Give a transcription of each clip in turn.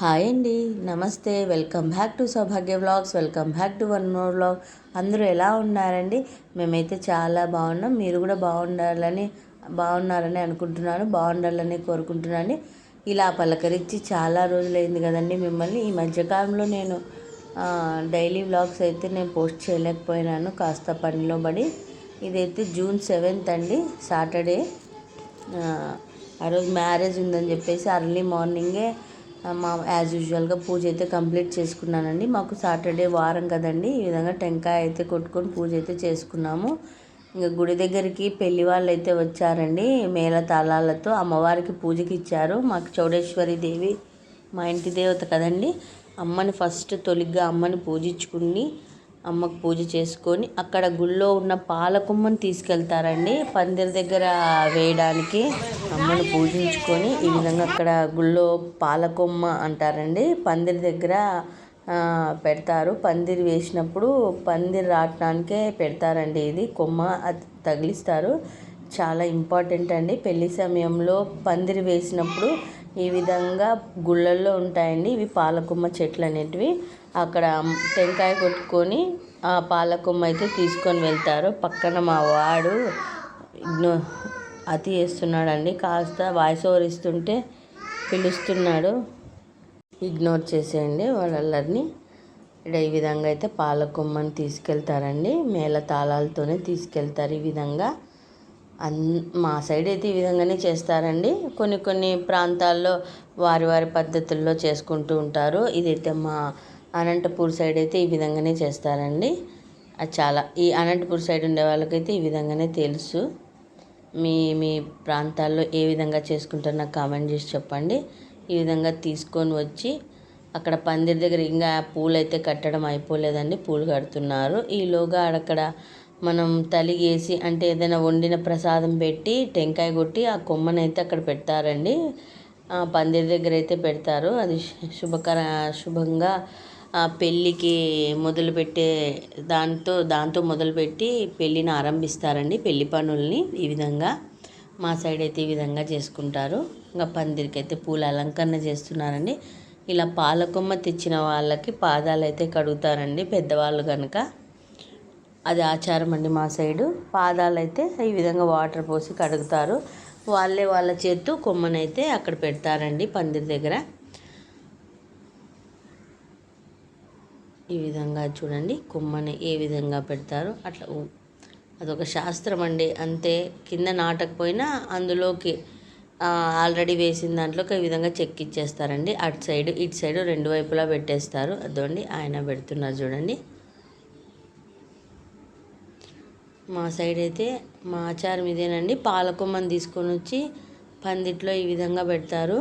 Hi అండి నమస్తే. Welcome back to Saubhagya vlogs welcome back to one more vlog. అందరూ ఎలా ఉన్నారండి? మేమైతే చాలా బాగున్నాం. మీరు కూడా బాగుండాలని బాగున్నారని అనుకుంటున్నాను. బాగుండాలని కోరుకుంటున్నాను. ఇలా పలకరించి చాలా రోజులైంది కదండి మిమ్మల్ని. ఈ మధ్యకాలంలో నేను డైలీ వ్లాగ్స్ అయితే నేను పోస్ట్ చేయలేకపోయినాను. కాస్త పనిలో పడి. ఇదైతే జూన్ సెవెంత్ అండి సాటర్డే. ఆ రోజు మ్యారేజ్ ఉందని చెప్పేసి అర్లీ మార్నింగే మా యాజ్ యూజువల్గా పూజ అయితే కంప్లీట్ చేసుకున్నానండి. మాకు సాటర్డే వారం కదండి. ఈ విధంగా టెంకాయ అయితే కొట్టుకొని పూజ అయితే చేసుకున్నాము. ఇంకా గుడి దగ్గరికి పెళ్ళి వాళ్ళు అయితే వచ్చారండి. మేళ తాళాలతో అమ్మవారికి పూజకి ఇచ్చారు. మాకు చౌడేశ్వరి దేవి మా ఇంటి దేవత కదండి. అమ్మని ఫస్ట్ తొలిగ్గా అమ్మని పూజించుకుని అమ్మకు పూజ చేసుకొని అక్కడ గుళ్ళో ఉన్న పాలకొమ్మను తీసుకెళ్తారండి. పందిరి దగ్గర వేయడానికి అమ్మని పూజించుకొని ఈ విధంగా అక్కడ గుళ్ళో పాలకొమ్మ అంటారండి. పందిరి దగ్గర పెడతారు. పందిరి వేసినప్పుడు పందిరి రావటానికే పెడతారండి ఇది. కొమ్మ అది తగిలిస్తారు. చాలా ఇంపార్టెంట్ అండి. పెళ్ళి సమయంలో పందిరి వేసినప్పుడు ఈ విధంగా గుళ్ళల్లో ఉంటాయండి. ఇవి పాలకొమ్మ చెట్లు అనేటివి. అక్కడ టెంకాయ కొట్టుకొని ఆ పాలకొమ్మ అయితే తీసుకొని వెళ్తారు. పక్కన మా వాడు అతి చేస్తున్నాడండి. కాస్త వాయిస్ ఓవర్ ఇస్తుంటే పిలుస్తున్నాడు. ఇగ్నోర్ చేసేయండి వాళ్ళందరినీ. ఇక్కడ ఈ విధంగా అయితే పాలకొమ్మని తీసుకెళ్తారండి. మేళ తాళాలతోనే తీసుకెళ్తారు ఈ విధంగా. అన్ మా సైడ్ అయితే ఈ విధంగానే చేస్తారండి. కొన్ని కొన్ని ప్రాంతాల్లో వారి వారి పద్ధతుల్లో చేసుకుంటూ ఉంటారు. ఇదైతే మా అనంతపూర్ సైడ్ అయితే ఈ విధంగానే చేస్తారండి. అది చాలా ఈ అనంతపూర్ సైడ్ ఉండే వాళ్ళకైతే ఈ విధంగానే తెలుసు. మీ మీ ప్రాంతాల్లో ఏ విధంగా చేసుకుంటారు నాకు కామెంట్ చేసి చెప్పండి. ఈ విధంగా తీసుకొని వచ్చి అక్కడ పందిరి దగ్గర ఇంకా పూలు అయితే కట్టడం అయిపోలేదండి. పూలు కడుతున్నారు. ఈలోగా అక్కడ మనం తలిగేసి అంటే ఏదైనా వండిన ప్రసాదం పెట్టి టెంకాయ కొట్టి ఆ కొమ్మనైతే అక్కడ పెడతారండి. పందిరి దగ్గర అయితే పెడతారు. అది శుభకర శుభంగా పెళ్ళికి మొదలుపెట్టే దాంతో దాంతో మొదలుపెట్టి పెళ్ళిని ఆరంభిస్తారండి పెళ్ళి పనుల్ని ఈ విధంగా. మా సైడ్ అయితే ఈ విధంగా చేసుకుంటారు. ఇంకా పందిరికి అయితే పూల అలంకరణ చేస్తున్నారండి. ఇలా పాలకొమ్మ తెచ్చిన వాళ్ళకి పాదాలు అయితే కడుగుతారండి పెద్దవాళ్ళు కనుక అది ఆచారం అండి మా సైడు. పాదాలు అయితే ఈ విధంగా వాటర్ పోసి కడుగుతారు. వాళ్ళే వాళ్ళ చేత్తు కొమ్మనైతే అక్కడ పెడతారండి పందిరి దగ్గర. ఈ విధంగా చూడండి కొమ్మని ఏ విధంగా పెడతారు. అట్లా అదొక శాస్త్రం అండి. అంతే కింద నాటకపోయినా అందులోకి ఆల్రెడీ వేసిన దాంట్లోకి ఈ విధంగా చెక్కిచ్చేస్తారండి అటు సైడ్ ఇటు సైడ్ రెండు వైపులా పెట్టేస్తారు. అదోండి ఆయన పెడుతున్నారు చూడండి. మా సైడ్ అయితే మా ఆచారం ఇదేనండి. పాలకొమ్మని తీసుకొని వచ్చి పందిట్లో ఈ విధంగా పెడతారు.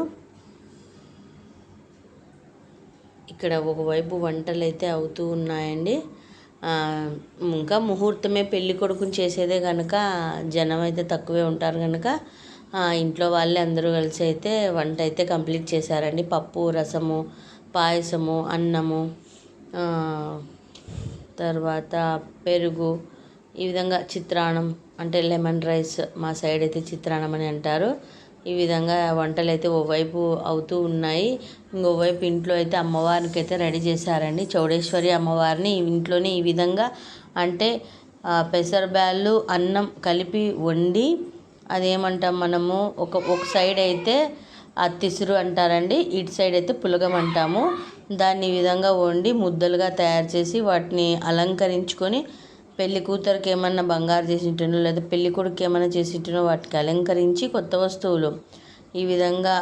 ఇక్కడ ఒకవైపు వంటలు అయితే అవుతూ ఉన్నాయండి. ఇంకా ముహూర్తమే పెళ్ళి కొడుకుని చేసేదే కనుక జనం అయితే తక్కువే ఉంటారు కనుక ఇంట్లో వాళ్ళే అందరూ కలిసి అయితే వంట అయితే కంప్లీట్ చేశారండి. పప్పు రసము పాయసము అన్నము తర్వాత పెరుగు ఈ విధంగా చిత్రాన్నం అంటే లెమన్ రైస్ మా సైడ్ అయితే చిత్రాన్నం అని అంటారు. ఈ విధంగా వంటలు అయితే ఓవైపు అవుతూ ఉన్నాయి. ఇంకోవైపు ఇంట్లో అయితే అమ్మవారికి అయితే రెడీ చేశారండి. చౌడేశ్వరి అమ్మవారిని ఇంట్లోనే ఈ విధంగా అంటే పెసరబ్యాళ్ళు అన్నం కలిపి వండి అదేమంటాం మనము ఒక ఒక సైడ్ అయితే అత్తిసురు అంటారండి. ఇటు సైడ్ అయితే పులగం అంటాము. దాన్ని ఈ విధంగా వండి ముద్దలుగా తయారు చేసి వాటిని అలంకరించుకొని పెళ్ళి కూతురికి ఏమన్నా బంగారు చేసింటునో లేదా పెళ్ళి కొడుకు ఏమైనా చేసింటునో వాటికి అలంకరించి కొత్త వస్తువులు. ఈ విధంగా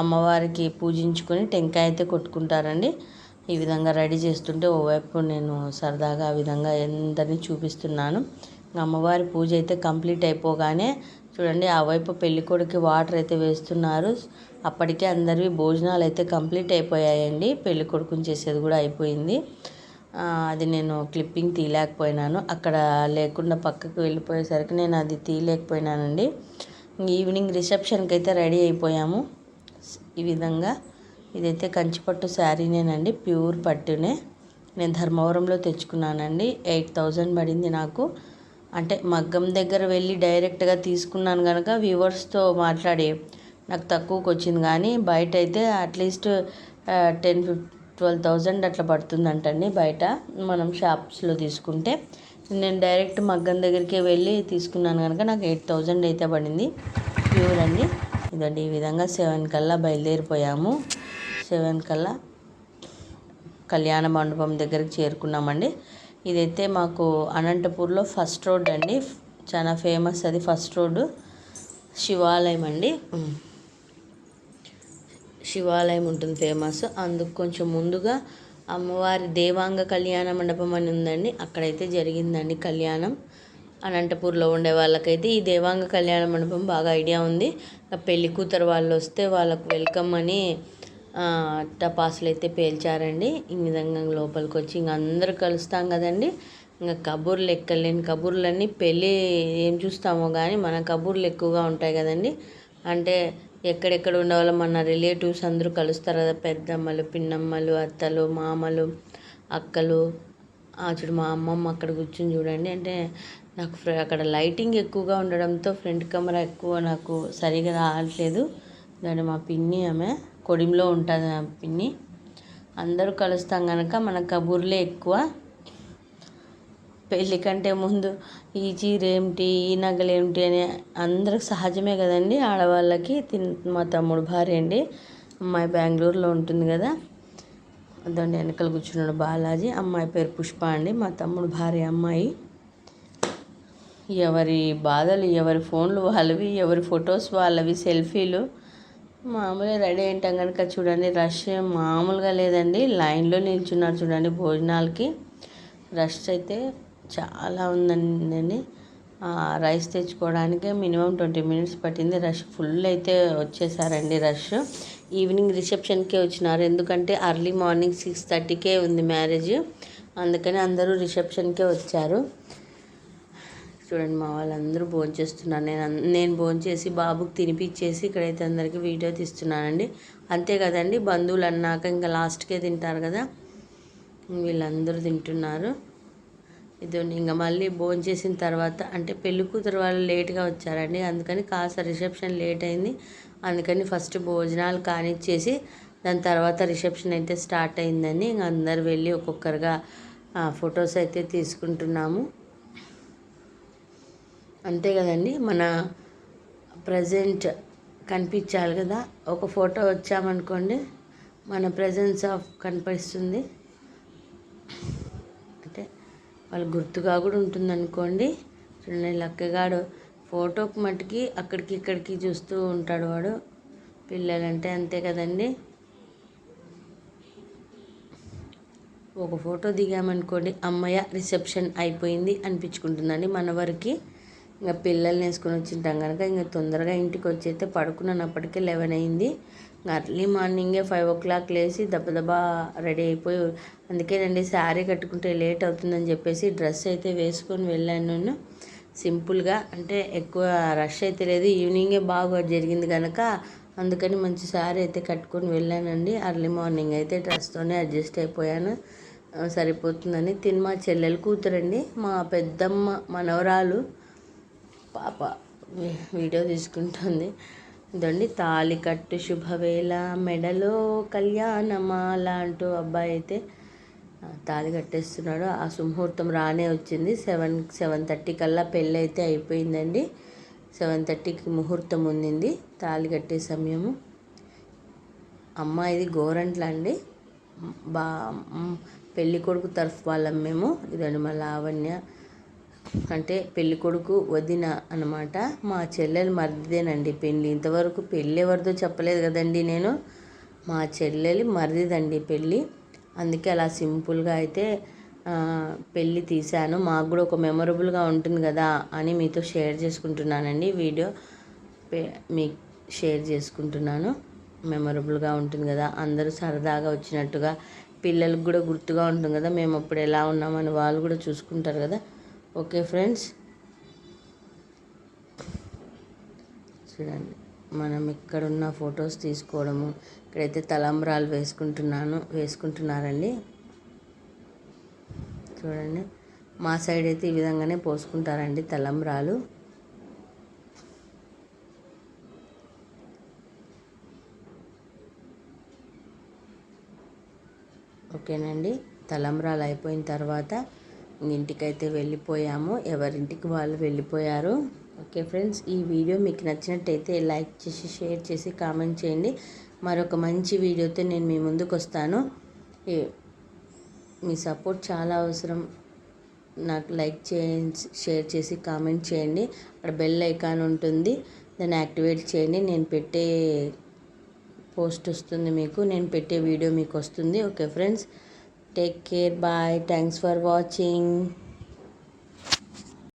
అమ్మవారికి పూజించుకొని టెంకాయ అయితే కొట్టుకుంటారండి. ఈ విధంగా రెడీ చేస్తుంటే ఓవైపు నేను సరదాగా ఆ విధంగా ఎందరిని చూపిస్తున్నాను. అమ్మవారి పూజ అయితే కంప్లీట్ అయిపోగానే చూడండి ఆ వైపు పెళ్ళి కొడుకు వాటర్ అయితే వేస్తున్నారు. అప్పటికే అందరివి భోజనాలు అయితే కంప్లీట్ అయిపోయాయండి. పెళ్ళి కొడుకుని చేసేది కూడా అయిపోయింది. అది నేను క్లిప్పింగ్ తీయలేకపోయినాను. అక్కడ లేకుండా పక్కకు వెళ్ళిపోయేసరికి నేను అది తీయలేకపోయినానండి. ఈవినింగ్ రిసెప్షన్కి అయితే రెడీ అయిపోయాము. ఈ విధంగా ఇదైతే కంచిపట్టు శారీనేనండి ప్యూర్ పట్టునే. నేను ధర్మవరంలో తెచ్చుకున్నానండి. ఎయిట్ థౌజండ్ పడింది నాకు. అంటే మగ్గం దగ్గర వెళ్ళి డైరెక్ట్గా తీసుకున్నాను కనుక వ్యూవర్స్తో మాట్లాడి నాకు తక్కువకి వచ్చింది కానీ బయట అయితే at least ten fif twelve thousand అట్లా పడుతుందంటండి బయట మనం షాప్స్లో తీసుకుంటే. నేను డైరెక్ట్ మగ్గం దగ్గరికి వెళ్ళి తీసుకున్నాను కనుక నాకు ఎయిట్ థౌజండ్ అయితే పడింది. ప్యూర్ అండి ఇదండి ఈ విధంగా సెవెన్ కల్లా బయలుదేరిపోయాము. సెవెన్ కల్లా కళ్యాణ మండపం దగ్గరికి చేరుకున్నామండి. ఇదైతే మాకు అనంతపూర్లో ఫస్ట్ రోడ్ అండి. చాలా ఫేమస్ అది ఫస్ట్ రోడ్డు శివాలయం అండి. శివాలయం ఉంటుంది ఫేమస్. అందుకు కొంచెం ముందుగా అమ్మవారి దేవాంగ కళ్యాణ మండపం అని ఉందండి. అక్కడైతే జరిగిందండి కళ్యాణం. అనంతపూర్లో ఉండే వాళ్ళకైతే ఈ దేవాంగ కళ్యాణ మండపం బాగా ఐడియా ఉంది. పెళ్ళి కూతురు వాళ్ళు వస్తే వాళ్ళకు వెల్కమ్ అని టపాసులు అయితే పేల్చారండి. ఈ విధంగా లోపలికి వచ్చి ఇంక అందరూ కలుస్తాం కదండి. ఇంకా కబుర్లు ఎక్కలేని కబుర్లన్నీ పెళ్ళి ఏం చూస్తామో కానీ మన కబుర్లు ఎక్కువగా ఉంటాయి కదండి. అంటే ఎక్కడెక్కడ ఉండవాలో మన రిలేటివ్స్ అందరూ కలుస్తారు? కదా పెద్దమ్మలు పిన్నమ్మలు అత్తలు మామలు అక్కలు. చూడు మా అమ్మమ్మ అక్కడ కూర్చుని చూడండి. అంటే నాకు అక్కడ లైటింగ్ ఎక్కువగా ఉండడంతో ఫ్రంట్ కెమెరా ఎక్కువ నాకు సరిగా రావట్లేదు. దాన్ని మా పిన్ని ఆమె కొడిమిలో ఉంటుంది ఆ పిన్ని. అందరూ కలుస్తాం కనుక మన కబుర్లే ఎక్కువ. పెళ్ళి కంటే ముందు ఈ చీర ఏమిటి ఈ నగలు ఏమిటి అని అందరికి సహజమే కదండి. ఆడవాళ్ళకి తిన్ మా తమ్ముడు భార్య అండి. అమ్మాయి బెంగళూరులో ఉంటుంది కదా. అదండి వెనకలు కూర్చున్నాడు బాలాజీ. అమ్మాయి పేరు పుష్ప అండి. మా తమ్ముడు భార్య అమ్మాయి. ఎవరి బాధలు ఎవరి ఫోన్లు వాళ్ళవి ఎవరి ఫొటోస్ వాళ్ళవి సెల్ఫీలు మామూలుగా రెడీ అయింటాం కనుక చూడండి. రష్ మామూలుగా లేదండి. లైన్లో నిల్చున్నారు చూడండి భోజనాలకి. రష్ అయితే చాలా ఉందండి. రైస్ తెచ్చుకోవడానికి మినిమం ట్వంటీ మినిట్స్ పట్టింది. రష్ ఫుల్ అయితే వచ్చేసారండి రష్. ఈవినింగ్ రిసెప్షన్కే వచ్చినారు. ఎందుకంటే అర్లీ మార్నింగ్ సిక్స్ థర్టీకే ఉంది మ్యారేజ్. అందుకని అందరూ రిసెప్షన్కే వచ్చారు. చూడండి మా వాళ్ళందరూ భోంచేస్తున్నారు నేను నేను భోంచేసి బాబుకి తినిపించేసి ఇక్కడైతే అందరికీ వీడియో తీస్తున్నానండి. అంతే కదండి బంధువులు అన్నాక ఇంకా లాస్ట్కే తింటారు కదా. వీళ్ళందరూ తింటున్నారు. ఇదో ఇంకా మళ్ళీ భోజనం చేసిన తర్వాత అంటే పెళ్ళి కూతురు వాళ్ళు లేట్గా వచ్చారండి అందుకని కాస్త రిసెప్షన్ లేట్ అయింది. అందుకని ఫస్ట్ భోజనాలు కానిచ్చేసి దాని తర్వాత రిసెప్షన్ అయితే స్టార్ట్ అయిందని ఇంక అందరు వెళ్ళి ఒక్కొక్కరుగా ఫొటోస్ అయితే తీసుకుంటున్నాము. అంతే కదండి మన ప్రజెంట్ కనిపించాలి కదా. ఒక ఫోటో వచ్చామనుకోండి మన ప్రజెన్స్ ఆఫ్ కనిపిస్తుంది. వాళ్ళు గుర్తుగా కూడా ఉంటుంది అనుకోండి చూడండి లక్కగాడు ఫోటోకి మట్టుకి అక్కడికి ఇక్కడికి చూస్తూ ఉంటాడు వాడు. పిల్లలంటే అంతే కదండి. ఒక ఫోటో దిగామనుకోండి అమ్మయ్య రిసెప్షన్ అయిపోయింది అనిపించుకుంటుందండి మన వరకు ఇంకా పిల్లల్ని వేసుకొని వచ్చింటాం కనుక ఇంకా తొందరగా ఇంటికి వచ్చి అయితే పడుకున్నప్పటికీ లెవెన్ అయింది. అర్లీ మార్నింగే ఫైవ్ ఓ క్లాక్ లేచి దబదబా రెడీ అయిపోయి అందుకేనండి శారీ కట్టుకుంటే లేట్ అవుతుందని చెప్పేసి డ్రెస్ అయితే వేసుకొని వెళ్ళాను నేను. సింపుల్గా అంటే ఎక్కువ రష్ అయితే లేదు. ఈవినింగే బాగా జరిగింది కనుక అందుకని మంచి శారీ అయితే కట్టుకొని వెళ్ళానండి. అర్లీ మార్నింగ్ అయితే డ్రెస్తోనే అడ్జస్ట్ అయిపోయాను. సరిపోతుందని తిని మా చెల్లెలు కూతురండి. మా పెద్దమ్మ మనవరాలు పాప వీడియో తీసుకుంటుంది. ఇదండి తాళి కట్టు శుభవేళ మెడలో కళ్యాణమాల అంటూ అబ్బాయి అయితే తాళి కట్టేస్తున్నాడు. ఆ సుముహూర్తం రానే వచ్చింది. సెవెన్ సెవెన్ థర్టీ కల్లా పెళ్ళి అయితే అయిపోయిందండి. సెవెన్ థర్టీకి ముహూర్తం ఉండింది తాళి కట్టే సమయము. అమ్మాయిది గోరంట్ల అండి. బా పెళ్ళి కొడుకు తరఫు వాళ్ళం మేము. ఇదండి మా లావణ్య. అంటే పెళ్ళి కొడుకు వదిన అనమాట మా చెల్లెలు మరిదిదేనండి. పెళ్ళి ఇంతవరకు పెళ్ళి ఎవరిదో చెప్పలేదు కదండి నేను. మా చెల్లెలి మరిదిదండి పెళ్ళి అందుకే అలా సింపుల్గా అయితే పెళ్ళి తీశాను. మాకు కూడా ఒక మెమొరబుల్గా ఉంటుంది కదా అని మీతో షేర్ చేసుకుంటున్నానండి. వీడియో మీకు షేర్ చేసుకుంటున్నాను. మెమొరబుల్గా ఉంటుంది కదా. అందరూ సరదాగా వచ్చినట్టుగా పిల్లలకు కూడా గుర్తుగా ఉంటుంది కదా. మేము అప్పుడు ఎలా ఉన్నామని వాళ్ళు కూడా చూసుకుంటారు కదా. Okay friends. చూడండి మనం ఇక్కడున్న ఫొటోస్ తీసుకోవడము ఇక్కడైతే తలంబ్రాలు వేసుకుంటున్నాను వేసుకుంటున్నారండి. చూడండి మా సైడ్ అయితే ఈ విధంగానే పోసుకుంటారండి తలంబ్రాలు. ఓకేనండి తలంబ్రాలు అయిపోయిన తర్వాత ఇంటికైతే వెళ్ళిపోయాము. ఎవరింటికి వాళ్ళు వెళ్ళిపోయారు. ఓకే ఫ్రెండ్స్ ఈ వీడియో మీకు నచ్చినట్టయితే లైక్ చేసి షేర్ చేసి కామెంట్ చేయండి. మరొక మంచి వీడియోతో నేను మీ ముందుకు వస్తాను. మీ సపోర్ట్ చాలా అవసరం. నాకు లైక్ చేయండి షేర్ చేసి కామెంట్ చేయండి. అక్కడ బెల్ ఐకాన్ ఉంటుంది. దాన్ని యాక్టివేట్ చేయండి. నేను పెట్టే పోస్ట్ వస్తుంది మీకు. నేను పెట్టే వీడియో మీకు వస్తుంది. Okay friends Take care. Bye. Thanks for watching.